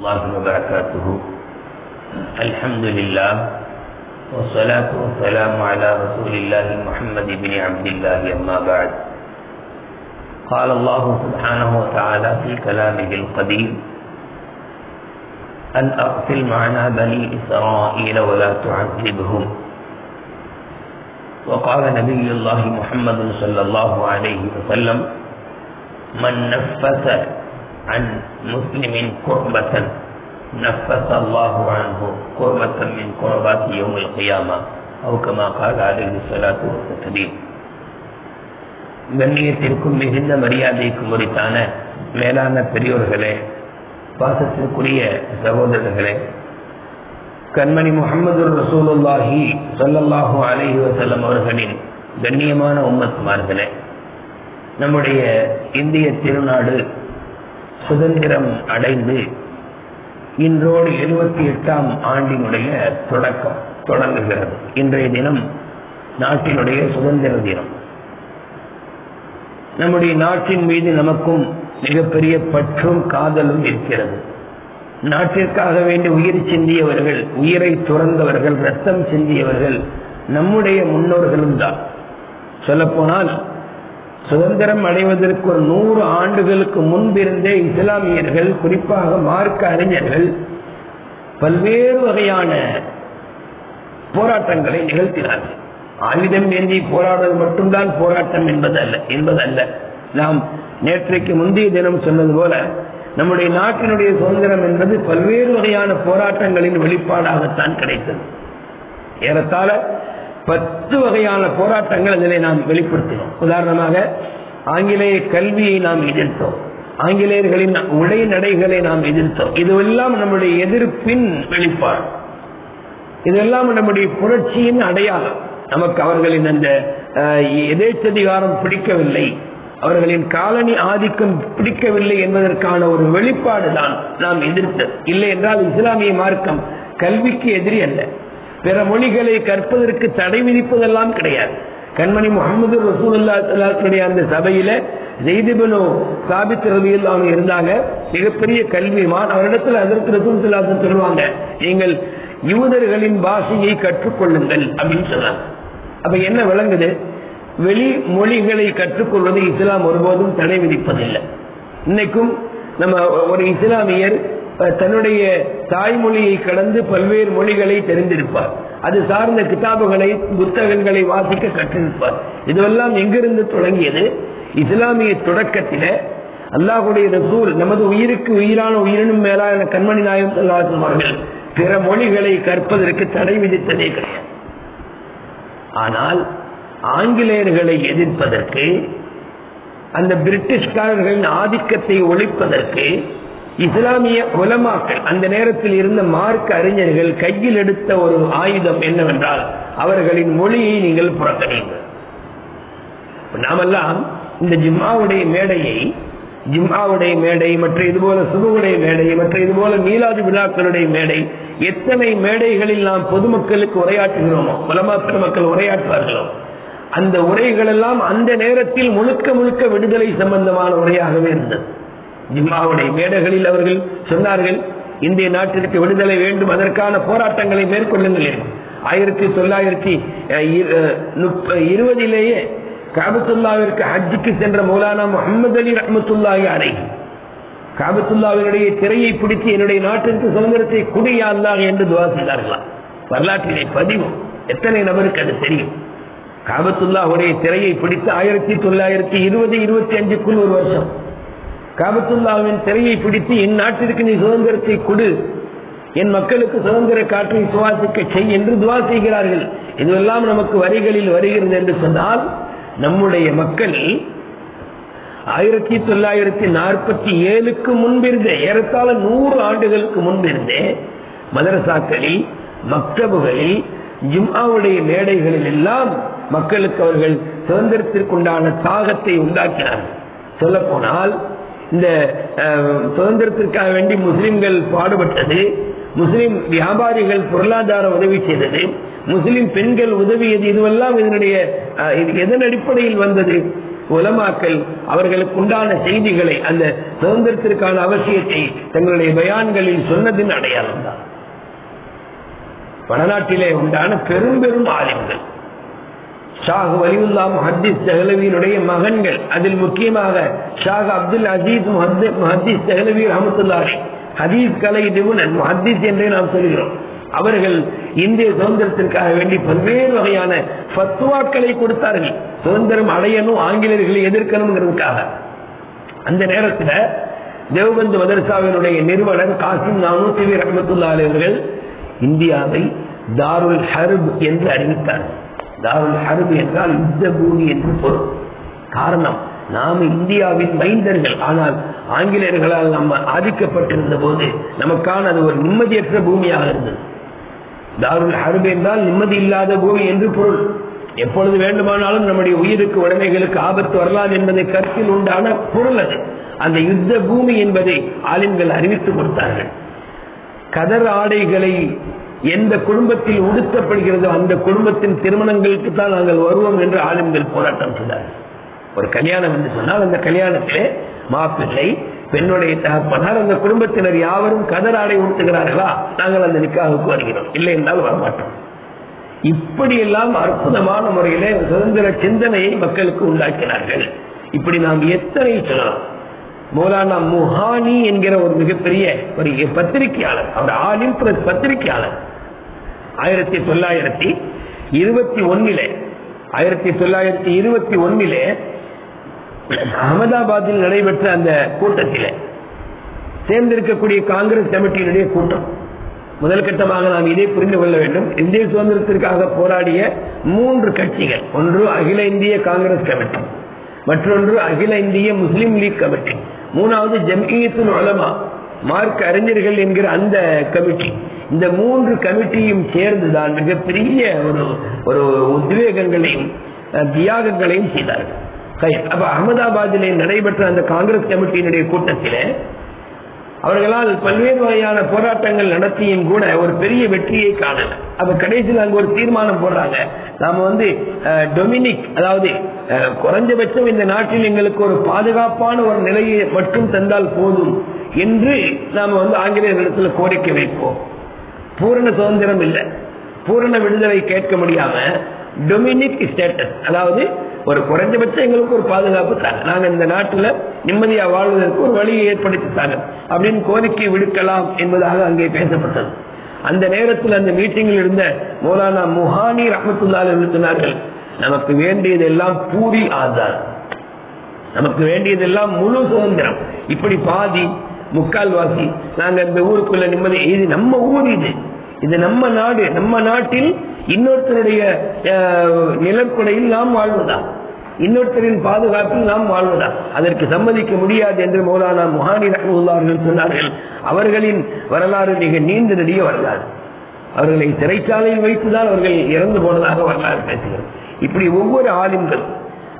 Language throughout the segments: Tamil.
الله وبركاته. الحمد لله والصلاة والسلام على رسول الله محمد بن عبد الله أما بعد. قال الله سبحانه وتعالى في كلامه القديم أن أرسل معنا بني إسرائيل ولا تعذبهم. وقال نبي الله محمد صلى الله عليه وسلم من نفس عن مسلم كربة نفس الله عنه كربة من كربات يوم القيامة أو كما قال عليه الصلاة والسلام கண்ணியத்திற்கும் மிகுந்த மரியாதைக்கும் உரித்தான மேலான பெரியோர்களே பாசத்திற்குரிய சகோதரர்களே கண்மணி முகமது ரசூலுல்லாஹி சொல்லல்லாஹு அலைஹி வசல்லம் அவர்களின் கண்ணியமான உம்மத்துமார்களே நம்முடைய இந்திய திருநாடு சுதந்திரம் அடைந்து இன்றோடு எழுபத்தி எட்டாம் ஆண்டினுடைய தொடக்கம் தொடங்குகிறது. இன்றைய தினம் நாட்டினுடைய சுதந்திர தினம். நம்முடைய நாட்டின் மீது நமக்கும் மிகப்பெரிய பற்றும் காதலும் இருக்கிறது. நாட்டிற்காக வேண்டி உயிர் சிந்தியவர்கள் உயிரை துறந்தவர்கள் ரத்தம் சிந்தியவர்கள் நம்முடைய முன்னோர்களும் தான். சொல்லப்போனால் சுதந்திரம் அடைவதற்கு ஒரு நூறு ஆண்டுகளுக்கு முன்பிருந்தே இஸ்லாமியர்கள் குறிப்பாக மார்க்க அறிஞர்கள் பல்வேறு வகையான போராட்டங்களை நிகழ்த்தினார்கள். ஆயுதம் ஏந்தி போராடுவது மட்டும்தான் போராட்டம் என்பதல்ல என்பதல்ல. நாம் நேற்றைக்கு முந்தைய தினம் சொன்னது போல நம்முடைய நாட்டினுடைய சுதந்திரம் என்பது பல்வேறு வகையான போராட்டங்களின் வெளிப்பாடாகத்தான் கிடைத்தது. ஏறத்தாழ பத்து வகையான போராட்டங்கள் அதில் நாம் வெளிப்படுத்தினோம். உதாரணமாக ஆங்கிலேய கல்வியை நாம் எதிர்த்தோம். ஆங்கிலேயர்களின் உடை நடைகளை நாம் எதிர்த்தோம். இதுவெல்லாம் நம்முடைய எதிர்ப்பின் வெளிப்பாடு. இதெல்லாம் நம்முடைய புரட்சியின் அடையாளம். நமக்கு அவர்களின் அந்த எதேச்சதிகாரம் பிடிக்கவில்லை. அவர்களின் காலனி ஆதிக்கம் பிடிக்கவில்லை என்பதற்கான ஒரு வெளிப்பாடு தான் நாம் எதிர்த்தது. இல்லை என்றால் இஸ்லாமிய மார்க்கம் கல்விக்கு எதிரி அல்ல. பிற மொழிகளை கற்பதற்கு தடை விதிப்பதெல்லாம் கிடையாது. கண்மணி முகமது ரசூலுல்லாத்துடைய அந்த சபையில ஜெய்திபனு சாபித் ரவியில் அவங்க இருந்தாங்க. மிகப்பெரிய கல்விமான். அவரிடத்துல அதற்கு ரசூல் சொல்லுவாங்க நீங்கள் யூதர்களின் பாஷையை கற்றுக்கொள்ளுங்கள் அப்படின்னு சொன்னாங்க அப்ப என்ன விளங்குது? வெளி மொழிகளை கற்றுக்கொள்வது இஸ்லாம் ஒருபோதும் தடை விதிப்பதில்லை. இன்னைக்கும் நம்ம ஒரு இஸ்லாமியர் தன்னுடைய தாய்மொழியை கடந்து பல்வேறு மொழிகளை தெரிந்திருப்பார். அது சார்ந்த கிதாபுகளை புத்தகங்களை வாசிக்க கற்றிருப்பார். இதுவெல்லாம் எங்கிருந்து தொடங்கியது? இஸ்லாமிய தொடக்கத்தில அல்லாஹுடைய ரசூல் நமது உயிருக்கு உயிரான உயிரினும் மேலான கண்மணி நாயம் அவர்கள் பிற மொழிகளை கற்பதற்கு தடை விதித்ததே கிடையாது. ஆனால் ஆங்கிலேயர்களை எதிர்ப்பதற்கு அந்த பிரிட்டிஷ்காரர்களின் ஆதிக்கத்தை ஒழிப்பதற்கு இஸ்லாமிய உலமாக்கள் அந்த நேரத்தில் இருந்த மார்க்க அறிஞர்கள் கையில் எடுத்த ஒரு ஆயுதம் என்னவென்றால் அவர்களின் மொழியை நீங்கள் புறக்கணிங்கள் நாமெல்லாம் இந்த ஜிம்மாவுடைய மேடையை ஜிம்மாவுடைய மேடை மற்ற இதுபோல சுகுடைய மேடை மற்ற இதுபோல மீலாது விழாக்களுடைய மேடை எத்தனை மேடைகளில் நாம் பொதுமக்களுக்கு உரையாற்றுகிறோமோ உலமா பெருமக்கள் உரையாற்றுவார்களோ அந்த உரைகள் எல்லாம் அந்த நேரத்தில் முழுக்க முழுக்க விடுதலை சம்பந்தமான உரையாகவே இருந்தது. ஜிம்மாவுடைய மேடைகளில் அவர்கள் சொன்னார்கள் இந்திய நாட்டிற்கு விடுதலை வேண்டும் அதற்கான போராட்டங்களை மேற்கொள்ளுங்கள் ஆயிரத்தி தொள்ளாயிரத்தி இருபதிலேயே காபத்துல்லாவிற்கு ஹஜ்ஜுக்கு சென்ற மௌலானா முகமது அலி ரஹமத்துல்லாஹி அலை காபத்துல்லாவினுடைய திரையை பிடித்து என்னுடைய நாட்டிற்கு சுதந்திரத்தை குடியா அல்லாஹ் என்று துவா செய்தார்களாம் வரலாற்றிலே பதிவு. எத்தனை நபருக்கு அது தெரியும்? காபத்துல்லாவுடைய திரையை பிடித்து ஆயிரத்தி தொள்ளாயிரத்தி இருபது இருபத்தி அஞ்சுக்குள் ஒரு வருஷம். காபத்துல்லாவின் சிறையை பிடித்து என் நாட்டிற்கு நீ சுதந்திரத்தை கொடு. என் மக்களுக்கு சுதந்திர காற்றை சுவாசிக்க செய் என்று துவா செய்கிறார்கள். இதுவெல்லாம் நமக்கு வரிகளில் வருகிறது என்று சொன்னால் நம்முடைய மக்கள் ஆயிரத்தி தொள்ளாயிரத்தி நாற்பத்தி ஏழுக்கு முன்பிருந்தே ஏறத்தாழ நூறு ஆண்டுகளுக்கு முன்பிருந்தே மதரசாக்களில் மக்தபுகளில் ஜிம்மாவுடைய மேடைகளில் எல்லாம் மக்களுக்கு அவர்கள் சுதந்திரத்திற்குண்டான தாகத்தை உண்டாக்கினார்கள். சொல்ல போனால் இந்த சுதந்திரத்திற்காக வேண்டி முஸ்லிம்கள் பாடுபட்டது முஸ்லிம் வியாபாரிகள் பொருளாதார உதவி செய்தது முஸ்லிம் பெண்கள் உதவியது இதுவெல்லாம் இதனுடைய அஹ், இது எதன் அடிப்படையில் வந்தது? உலமாக்கள் அவர்களுக்கு உண்டான செய்திகளை அந்த சுதந்திரத்திற்கான அவசியத்தை தங்களுடைய பயான்களில் சொன்னதின் அடையாளம் தான் வடநாட்டிலே உண்டான பெரும் பெரும் ஆலிம்கள் ஷாஹ் வலியுல்லா முஹத்திஸ் தஹலவியினுடைய மகன்கள். அதில் முக்கியமாக ஷாஹ் அப்துல் அசீஸ் முஹத்திஸ் தஹலவி ரஹமத்துல்லாஹி ஹதீஸ் கலை நிபுணன் முஹத்திஸ் என்றே நாம் சொல்கிறோம். அவர்கள் இந்திய சுதந்திரத்திற்காக வேண்டி பல்வேறு வகையான ஃபத்வாக்களை கொடுத்தார்கள். சுதந்திரம் அடையணும் ஆங்கிலேயர்களை எதிர்க்கணுங்கிறதுக்காக. அந்த நேரத்தில் தேவபந்து மதரசாவினுடைய நிறுவனர் காசிம் நானூத்தி ரஹமத்துல்லா அவர்கள் இந்தியாவை தாருல் ஹர்ப் என்று அறிவித்தார். தாருல் ஹர்ப் என்றால் யுத்த பூமி என்று பொருள். காரணம் நாம் இந்தியாவின் மைந்தர்கள். ஆனால் ஆங்கிலேயர்களால் நம்ம ஆதிக்கப்பட்டிருந்த போது நமக்கான அது ஒரு நிம்மதியற்ற பூமியாக இருந்தது. தாருல் ஹர்ப் என்றால் நிம்மதி இல்லாத பூமி என்று பொருள். எப்பொழுது வேண்டுமானாலும் நம்முடைய உயிருக்கு உடைமைகளுக்கு ஆபத்து வரலாம் என்பதை கருத்தில் உண்டான பொருள் அது. அந்த யுத்த பூமி என்பதை ஆலிம்கள் அறிவித்து கொடுத்தார்கள். கதர் ஆடைகளை எந்த குடும்பத்தில் உடுத்தப்படுகிறதோ அந்த குடும்பத்தின் திருமணங்களுக்கு தான் நாங்கள் வருவோம் என்று ஆளுங்கள் போராட்டம் செய்தார்கள் ஒரு கல்யாணம் என்று சொன்னால் அந்த கல்யாணத்திலே மாப்பிள்ளை பெண்ணுடைய தகப்பனார் அந்த குடும்பத்தினர் யாவரும் கதராடை உடுத்துகிறார்களா? நாங்கள் அந்த நிக்காவுக்கு வருகிறோம். இல்லை என்றால் வரமாட்டோம். இப்படியெல்லாம் அற்புதமான முறையிலே சுதந்திர சிந்தனையை மக்களுக்கு உண்டாக்கினார்கள். இப்படி நாம் எத்தனை சொல்லலாம். மௌலானா முஹானி என்கிற ஒரு மிகப்பெரிய ஒரு பத்திரிகையாளர் அவர் ஆலிம் பத்திரிகையாளர். ஆயிரத்தி தொள்ளாயிரத்தி இருபத்தி ஒன்னிலே ஆயிரத்தி தொள்ளாயிரத்தி இருபத்தி ஒன்னிலே அகமதாபாத்தில் நடைபெற்ற அந்த கூட்டத்திலே சேர்ந்திருக்கக்கூடிய காங்கிரஸ் கமிட்டியினுடைய கூட்டம். முதல் கட்டமாக நாம் இதை புரிந்து கொள்ள வேண்டும். இந்திய சுதந்திரத்திற்காக போராடிய மூன்று கட்சிகள் ஒன்று அகில இந்திய காங்கிரஸ் கமிட்டி மற்றொன்று அகில இந்திய முஸ்லிம் லீக் கமிட்டி மூணாவது ஜம்இயத்துல் உலமா மார்க் அறிஞர்கள் என்கிற அந்த கமிட்டி. இந்த மூன்று கமிட்டியும் சேர்ந்துதான் மிகப்பெரிய ஒரு ஒரு உத்வேகங்களையும் தியாகங்களையும் செய்தார்கள். அப்ப அகமதாபாத்திலே நடைபெற்ற அந்த காங்கிரஸ் கமிட்டியினுடைய கூட்டத்தில் அவர்களால் பல்வேறு வகையான போராட்டங்கள் நடத்தியும் கூட ஒரு பெரிய வெற்றியை காணல. அப்ப கடைசியில் அங்க ஒரு தீர்மானம் போடுறாங்க. நாம வந்து டொமினிக் அதாவது குறைஞ்சபட்சம் இந்த நாட்டில் எங்களுக்கு ஒரு பாதுகாப்பான ஒரு நிலையை மட்டும் தந்தால் போதும் என்று நாம வந்து ஆங்கிலேயர்களிடத்துல கோரிக்கை வைப்போம். பூரண சுதந்திரம் இல்லை. பூரண விடுதலை கேட்க முடியாம டொமினிக் ஸ்டேட்டஸ் அதாவது ஒரு குறைஞ்சபட்சம் எங்களுக்கு ஒரு பாதுகாப்பு தாங்க. நாங்க இந்த நாட்டுல நிம்மதியா வாழ்வதற்கு ஒரு வழியை ஏற்படுத்தி தாங்க. அப்படின்னு கோரிக்கை விடுக்கலாம் என்பதாக அங்கே பேசப்பட்டது. அந்த நேரத்தில் அந்த மீட்டிங்கில் இருந்த மௌலானா முஹானி ரஹமத்துல்லால் எழுத்தினார்கள் நமக்கு வேண்டியதெல்லாம் பூரி ஆதார். நமக்கு வேண்டியதெல்லாம் முழு சுதந்திரம். இப்படி பாதி முக்கால்வாசி. நாங்க இந்த ஊருக்குள்ள நிம்மதி இது நம்ம ஊர் இது. இது நம்ம நாடு நம்ம நாட்டில் இன்னொருத்தருடைய நிலக்குடையில் நாம் வாழ்வதா? இன்னொருத்தரின் பாதுகாப்பில் நாம் வாழ்வதா? அதற்கு சம்மதிக்க முடியாது என்று மௌலானா முஹானி ரஹமுல்லார்கள் சொன்னார்கள். அவர்களின் வரலாறு மிக நீண்ட நெடிய வரலாறு. அவர்களை சிறைச்சாலையில் வைத்துதான் அவர்கள் இறந்து போனதாக வரலாறு பேசுகிறோம் இப்படி ஒவ்வொரு ஆளுங்களும்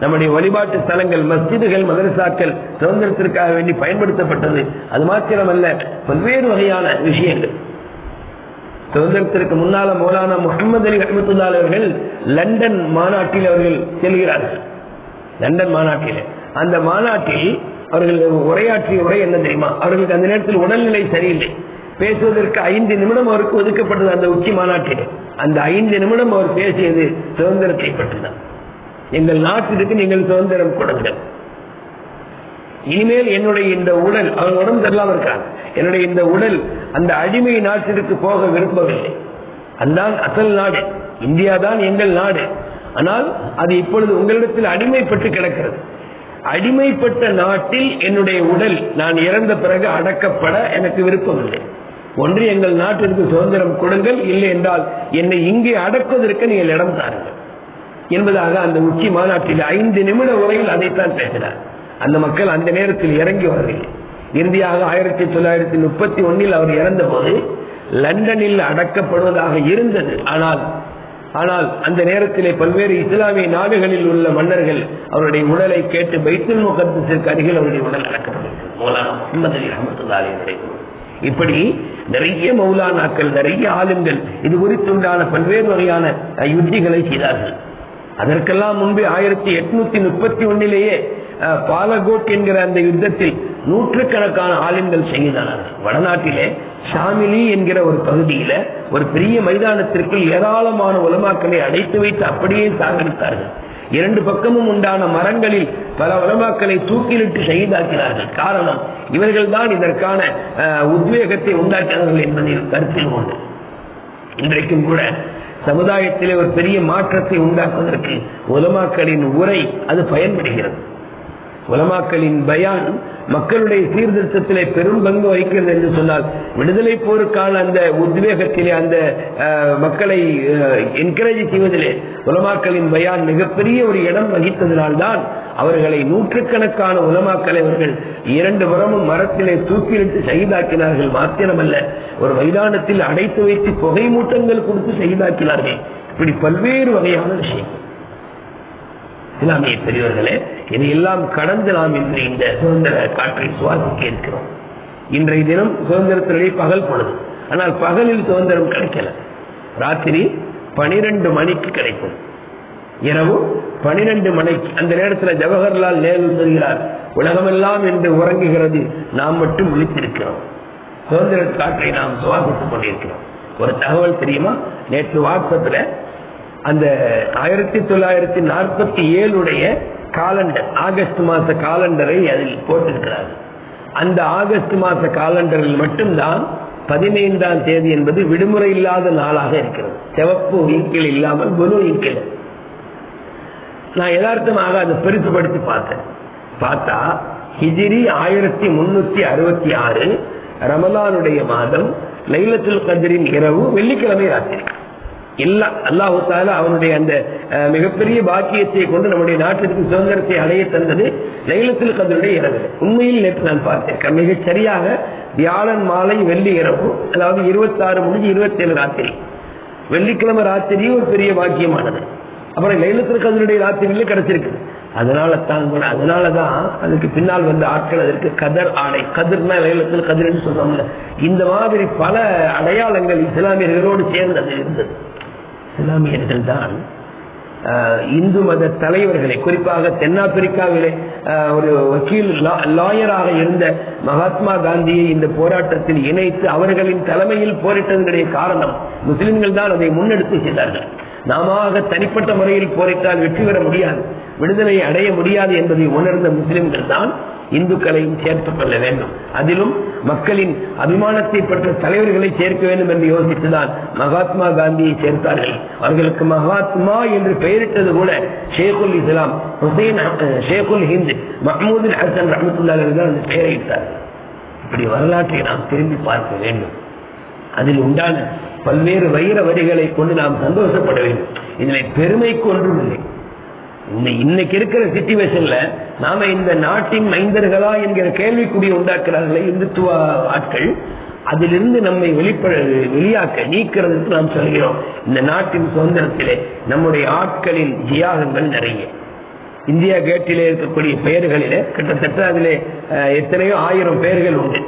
நம்முடைய வழிபாட்டு ஸ்தலங்கள் மஸ்ஜிதுகள் மதரசாக்கள் சுதந்திரத்திற்காக வேண்டி பயன்படுத்தப்பட்டது. அது மாத்திரமல்ல பல்வேறு வகையான விஷயங்கள். சுதந்திரத்திற்கு முன்னால மௌலானா முகமது அலி அஹமத்துல்லா அவர்கள் லண்டன் மாநாட்டில் அவர்கள் செல்கிறார்கள். லண்டன் மாநாட்டில். அந்த மாநாட்டில் அவர்கள் உரையாற்றிய உரை என்ன தெரியுமா? அவர்களுக்கு அந்த நேரத்தில் உடல்நிலை சரியில்லை. பேசுவதற்கு ஐந்து நிமிடம் அவருக்கு ஒதுக்கப்பட்டது அந்த உச்சி மாநாட்டில். அந்த ஐந்து நிமிடம் அவர் பேசியது சுதந்திரத்தை பற்றிதான். எங்கள் நாட்டிற்கு நீங்கள் சுதந்திரம் கொடுங்கள். இனிமேல் என்னுடைய இந்த உடல் அவன் உடம்பு சரியில்லாம இருக்கான் என்னுடைய இந்த உடல் அந்த அடிமை நாட்டிற்கு போக விரும்பவில்லை. அதுதான் அசல் நாடு. இந்தியா தான் எங்கள் நாடு. ஆனால் அது இப்பொழுது உங்களிடத்தில் அடிமைப்பட்டு கிடக்கிறது. அடிமைப்பட்ட நாட்டில் என்னுடைய உடல் நான் இறந்த பிறகு அடக்கப்பட எனக்கு விருப்பமில்லை. ஒன்று எங்கள் நாட்டிற்கு சுதந்திரம் கொடுங்கள். இல்லை என்றால் என்னை இங்கே அடக்குவதற்கு நீங்கள் இடம் தாருங்கள். என்பதாக அந்த உச்சி மாநாட்டில் ஐந்து நிமிட உரையில் அதைத்தான் பேசினார். அந்த மக்கள் அந்த நேரத்தில் இறங்கி வரவில்லை. இறுதியாக ஆயிரத்தி தொள்ளாயிரத்தி முப்பத்தி ஒன்னில் அவர் இறந்த போது லண்டனில் அடக்கப்படுவதாக இருந்தது. ஆனால் ஆனால் அந்த நேரத்திலே பல்வேறு இஸ்லாமிய நாடுகளில் உள்ள மன்னர்கள் அவருடைய உடலை கேட்டு பைத்துல் முகத்திற்கு அருகில் அவருடைய உடல் அடக்கப்பட்டது. இப்படி நிறைய மௌலானாக்கள் நிறைய ஆளுங்கள் இது குறித்துண்டான பல்வேறு வகையான யுத்திகளை செய்தார்கள். அதற்கெல்லாம் முன்பு ஆயிரத்தி எட்நூத்தி முப்பத்தி ஒன்னிலேயே பாலகோட் என்கிற அந்த யுத்தத்தில் நூற்றுக்கணக்கான ஆலிம்கள் செய்தார்கள் வடநாட்டிலே ஷாமிலி என்கிற ஒரு பகுதியில ஒரு பெரிய மைதானத்திற்குள் ஏராளமான உலமாக்களை அடைத்து வைத்து அப்படியே சாகடித்தார்கள். இரண்டு பக்கமும் உண்டான மரங்களில் பல உலமாக்களை தூக்கிலிட்டு செய்தாக்கிறார்கள் காரணம் இவர்கள்தான் இதற்கான அஹ், உத்வேகத்தை உண்டாக்கினார்கள் என்பதில் கருத்தில் உண்டு இன்றைக்கும் கூட சமுதாயத்திலே ஒரு பெரிய மாற்றத்தை உண்டாக்குவதற்கு உலமாக்களின் உரை அது பயன்படுகிறது. உலமாக்களின் பயான் மக்களுடைய சீர்திருத்தத்திலே பெரும் பங்கு வகிக்கிறது என்று சொன்னால் விடுதலை போருக்கான அந்த உத்வேகத்திலே அந்த அஹ், மக்களை என்கரேஜ் செய்வதிலே உலமாக்களின் பயான் மிகப்பெரிய ஒரு இடம் வகித்ததினால்தான் அவர்களை நூற்றுக்கணக்கான உலமாக்களை அவர்கள் இரண்டு புறமும் மரத்திலே தூக்கிலிட்டு சகிதாக்கினார்கள் மாத்திரமல்ல ஒரு மைதானத்தில் அடைத்து வைத்து புகை மூட்டங்கள் கொடுத்து சகிதாக்கினார்கள் இப்படி பல்வேறு வகையான விஷயம் இஸ்லாமிய பெரியவர்களே இதையெல்லாம் கடந்து நாம் இன்று இந்த சுதந்திர காற்றை சுவாசிக்க இருக்கிறோம். இன்றைய தினம் சுதந்திரத்தினுடைய பகல் பொழுது. ஆனால் பகலில் சுதந்திரம் கிடைக்கல. ராத்திரி பனிரெண்டு மணிக்கு கிடைக்கும். இரவு பனிரெண்டு மணிக்கு. அந்த நேரத்தில் ஜவஹர்லால் நேரு சொல்கிறார் உலகமெல்லாம் என்று உறங்குகிறது நாம் மட்டும் விழித்திருக்கிறோம். சுதந்திர காற்றை நாம் சுவாசித்துக் கொண்டிருக்கிறோம். ஒரு தகவல் தெரியுமா? நேற்று வாட்ஸ்அப்ல அந்த ஆயிரத்தி தொள்ளாயிரத்தி நாற்பத்தி ஏழுடைய காலண்டர் ஆகஸ்ட் மாச காலண்டரை அதில் போட்டிருக்கிறார்கள். அந்த ஆகஸ்ட் மாச காலண்டரில் மட்டும்தான் பதினைந்தாம் தேதி என்பது விடுமுறை இல்லாத நாளாக இருக்கிறது. சிவப்பு இங்கில் இல்லாமல் குரு இங்கில் நான் யதார்த்தமாக அதை பெருசுபடுத்தி பார்த்தேன். பார்த்தா ஹிஜிரி ஆயிரத்தி முன்னூத்தி அறுபத்தி ஆறு ரமலானுடைய மாதம் லைலத்துல் கதிரின் இரவு வெள்ளிக்கிழமை ராத்திரி. எல்லாம் அல்லாஹு தாலா அவனுடைய அந்த அஹ், மிகப்பெரிய பாக்கியத்தை கொண்டு நம்முடைய நாட்டிற்கு சுதந்திரத்தை அடைய தந்தது லைலத்தில் கதிருடைய இரவு. உண்மையில் நேற்று நான் பார்த்தேன். மிக சரியாக வியாழன் மாலை வெள்ளி இரவு அதாவது இருபத்தாறு முடிஞ்சு இருபத்தி ஏழு ராத்திரி. வெள்ளிக்கிழமை ராத்திரியும் ஒரு பெரிய பாக்கியமானது. அப்புறம் லைலத்தில் கதிருடைய ராத்திரியில கிடைச்சிருக்கு. அதனால தான் அதனாலதான் அதுக்கு பின்னால் வந்த ஆட்கள் அதற்கு கதர் ஆடை கதிர்னா லைலத்தில் கதிர்னு சொல்றாங்க இந்த மாதிரி பல அடையாளங்கள் இஸ்லாமியர்களோடு சேர்ந்தது இருந்தது. இஸ்லாமியர்கள் தான் ஆஹ், இந்து மத தலைவர்களை குறிப்பாக தென்னாப்பிரிக்காவிலே ஆஹ், ஒரு வக்கீல் லாயராக இருந்த மகாத்மா காந்தியை இந்த போராட்டத்தில் இணைத்து அவர்களின் தலைமையில் போரிட்டதனுடைய காரணம் முஸ்லிம்கள் தான் அதை முன்னெடுத்து செய்தார்கள் நாம தனிப்பட்ட முறையில் போரிட்டால் வெற்றி பெற முடியாது. விடுதலை அடைய முடியாது என்பதை உணர்ந்த முஸ்லிம்கள் தான் இந்துக்களையும் சேர்த்துக் கொள்ள வேண்டும். அதிலும் மக்களின் அபிமானத்தை பெற்ற தலைவர்களை சேர்க்க வேண்டும் என்று யோசித்துதான் மகாத்மா காந்தியை சேர்த்தார்கள். அவர்களுக்கு மகாத்மா என்று பெயரிட்டது கூட ஷேகுல் இஸ்லாம் ஹுசைன் அஹ், ஷேகுல் ஹிந்த் மஹமூது ஹசன் ரஹமத்துல்லா தான் அந்த பெயரிட்டார்கள் இப்படி வரலாற்றை நாம் திரும்பி பார்க்க வேண்டும். அதில் உண்டான பல்வேறு வைர வரிகளை கொண்டு நாம் சந்தோஷப்பட வேண்டும். இதில் பெருமைக்கு ஒன்றும் இல்லை இன்னைக்கு இருக்கிற சிச்சுவேஷன்ல நாம இந்த நாட்டின் மைந்தர்களா என்கிற கேள்விக்குடி உண்டாக்குறார்களே இந்துத்துவ ஆட்கள். அதிலிருந்து நம்மை வெளிப்பட வெளியாக்க நீக்கிறதுக்கு நாம் சொல்கிறோம். இந்த நாட்டின் சுதந்திரத்திலே நம்முடைய ஆட்களின் தியாகங்கள் நிறைய. இந்தியா கேட்டிலே இருக்கக்கூடிய பெயர்களிலே கிட்டத்தட்ட அதிலே அஹ், எத்தனையோ ஆயிரம் பெயர்கள் உண்டு.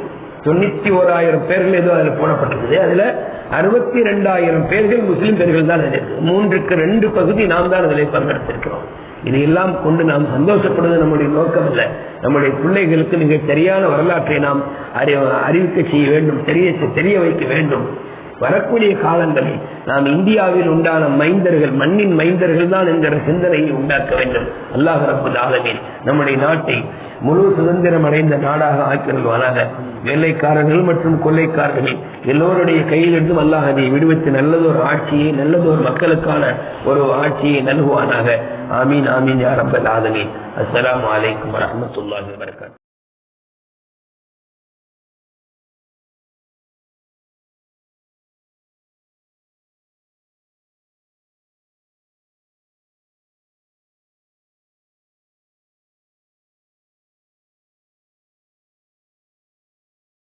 தொண்ணூத்தி ஓராயிரம் பேர்கள் ஏதோ அதில் போடப்பட்டிருக்குது. அதுல அறுபத்தி ரெண்டாயிரம் பேர்கள் முஸ்லீம் பேர்கள் தான் இருக்கு. மூன்றுக்கு ரெண்டு பகுதி நாம் தான் அதில் பங்கெடுத்திருக்கிறோம். இதையெல்லாம் கொண்டு நாம் சந்தோஷப்படுவது நம்முடைய நோக்கம் இல்லை நம்முடைய பிள்ளைகளுக்கு மிக சரியான வரலாற்றை நாம் அறி- அறிவிக்க செய்ய வேண்டும் தெரிய தெரிய வைக்க வேண்டும். வரக்கூடிய காலங்களில் நாம் இந்தியாவில் உண்டான மைந்தர்கள் மண்ணின் மைந்தர்கள் தான் என்கிற சிந்தனையை உண்டாக்க வேண்டும். அல்லாஹ் ரப்பல் நம்முடைய நாட்டை முழு சுதந்திரம் அடைந்த நாடாக ஆக்கிருவானாக வெள்ளைக்காரர்கள் மற்றும் கொள்ளைக்காரர்கள் எல்லோருடைய கையிலிருந்தும் அல்லாஹ் அதை விடுவித்து நல்லதொரு ஆட்சியை நல்லதொரு மக்களுக்கான ஒரு ஆட்சியை நல்குவானாக. ஆமீன் ஆமீன் யா ரப்பல் ஆலமீன். அஸ்ஸலாமு அலைக்கும் வரஹ்மத்துல்லாஹி